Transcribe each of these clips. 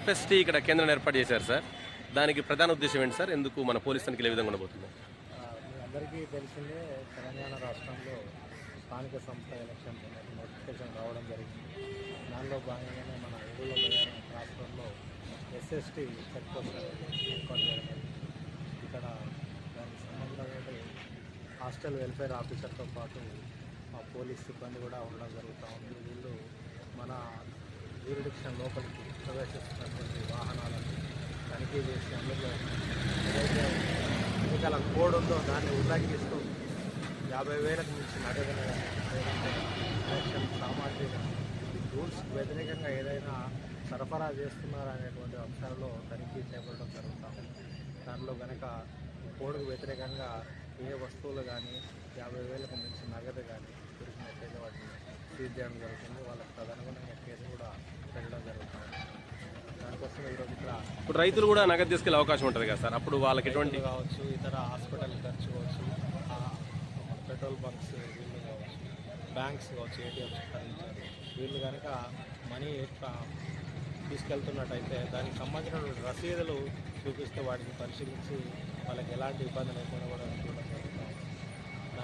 FST ఇక్కడ కేంద్రం ఏర్పాటు చేశారు సార్. దానికి ప్రధాన ఉద్దేశం ఏంటి సార్? ఎందుకు మన పోలీస్ తనిఖీలు ఏ విధంగా ఉండబోతుంది అందరికీ తెలిసిందే తెలంగాణ రాష్ట్రంలో స్థానిక సంస్థ ఎలక్షన్ నోటిఫికేషన్ రావడం జరిగింది. దానిలో భాగంగానే మన ఎగుల రాష్ట్రంలో ఎస్ఎస్టీ చెక్ పోస్ట్ ఏర్పాటు చేయడం ఇక్కడ దానికి సంబంధించినటువంటి హాస్టల్ వెల్ఫేర్ ఆఫీసర్తో పాటు మా పోలీస్ సిబ్బంది కూడా ఉండడం జరుగుతూ ఉంది. వీళ్ళు మన జ్యూరిడిక్షన్ లోపలికి ప్రవేశిస్తున్నటువంటి వాహనాలను తనిఖీ చేసి అందులో ఏదైతే ఎన్నికల కోడ్ ఉందో దాన్ని ఉల్లంఘిస్తూ యాభై వేలకు మించి నగదు లేదంటే ఎలక్షన్ సామాగ్రిని రూల్స్ వ్యతిరేకంగా ఏదైనా సరఫరా చేస్తున్నారా అనేటువంటి అంశాల్లో తనిఖీ చేపట్టడం జరుగుతుంది దానిలో కనుక కోడ్కు వ్యతిరేకంగా ఏ వస్తువులు కానీ యాభై వేలకు మించి నగదు కానీ దొరికినట్లయితే వాటిని సీజ్ చేయడం జరుగుతుంది. వాళ్ళకి తదనుగుణంగా కేసు కూడా పెట్టడం జరుగుతుంది. దానికోసం ఈరోజు ఇక్కడ ఇప్పుడు రైతులు కూడా నగదు తీసుకెళ్ళే అవకాశం ఉంటుంది కదా సార్? అప్పుడు వాళ్ళకి ఎటువంటి కావచ్చు ఇతర హాస్పిటల్ ఖర్చు కావచ్చు పెట్రోల్ బంక్స్ వీళ్ళు కావచ్చు బ్యాంక్స్ కావచ్చు ఏటీఎంస్ తరలించారు వీళ్ళు కనుక మనీ ఎట్లా తీసుకెళ్తున్నట్టయితే దానికి సంబంధించినటువంటి రసీదులు చూపిస్తే వాటిని పరిశీలించి వాళ్ళకి ఎలాంటి ఇబ్బంది లేకుండా కూడా చూడడం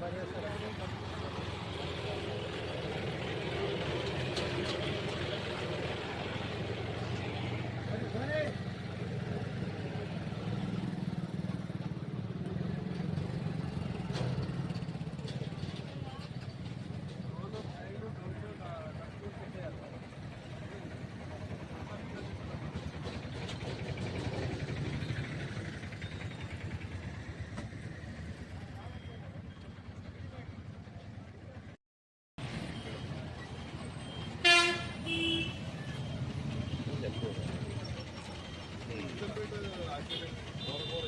పనిచేస్తారు గౌరవ